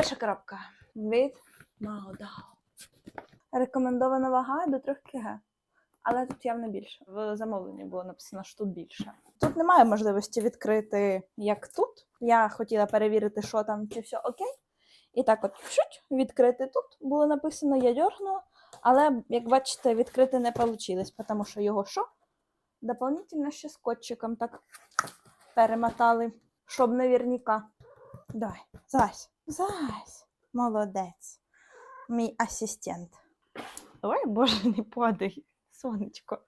Перша коробка від Маодао. Рекомендована вага до 3 кг. Але тут явно більше. В замовленні було написано, що тут більше. Тут немає можливості відкрити, як тут. Я хотіла перевірити, що там, чи все окей. І так от чуть відкрити тут було написано, я дьоргнула. Але, як бачите, відкрити не вийшло, тому що його що? Дополнительно ще скотчиком так перемотали, щоб наверняка. Давай, зась, зась. Молодець. Мій асистент. Ой, боже, не падай, сонечко.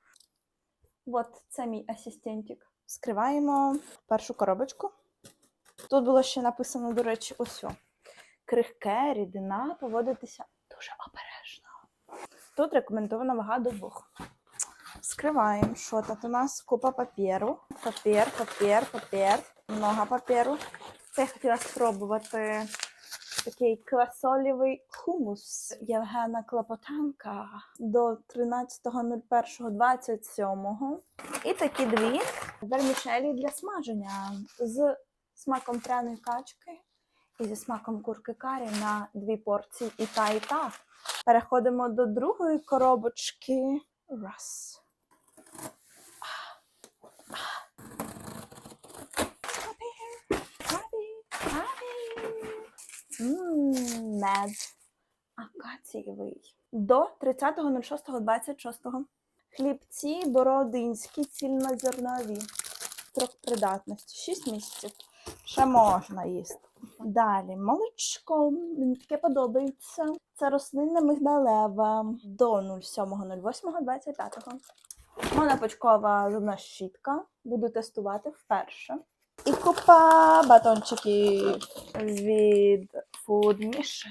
От це мій асистентик. Скриваємо першу коробочку. Тут було ще написано, до речі, ось. Крихке, рідина, поводитися дуже обережно. Тут рекомендована вага до двох. Скриваємо. Що тут у нас? Купа паперу. Папір, папір, папір. Много паперу. Це я хотіла спробувати такий квасолєвий хумус Євгена Клопотанка до 13.01.27. І такі дві вермішелі для смаження з смаком пряної качки і зі смаком курки карі на дві порції і та, і та. Переходимо до другої коробочки. Раз. Мед. Акацієвий. До 30.06.26. Хлібці бородинські, цільнозернові. Строк придатності. 6 місяців. Ще можна їсти. Далі молочко. Мені таке подобається. Це рослинне мигдалеве до 07.08.25. Монопочкова зубна щітка. Буду тестувати вперше. І купа батончиків від Food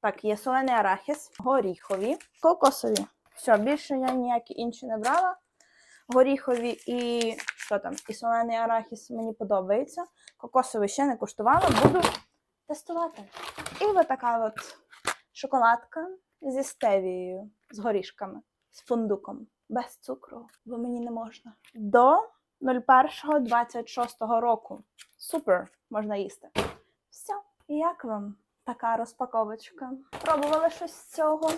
Так, є солений арахіс, горіхові, кокосові. Все, більше я ніякі інші не брала. Горіхові і що там? І солений арахіс мені подобається. Кокосовий ще не куштувала, буду тестувати. І ось така от шоколадка зі стевією, з горішками, з фундуком, без цукру, бо мені не можна. До 01.26 року. Супер, можна їсти. Все. Як вам така розпаковочка? Пробували щось з цього?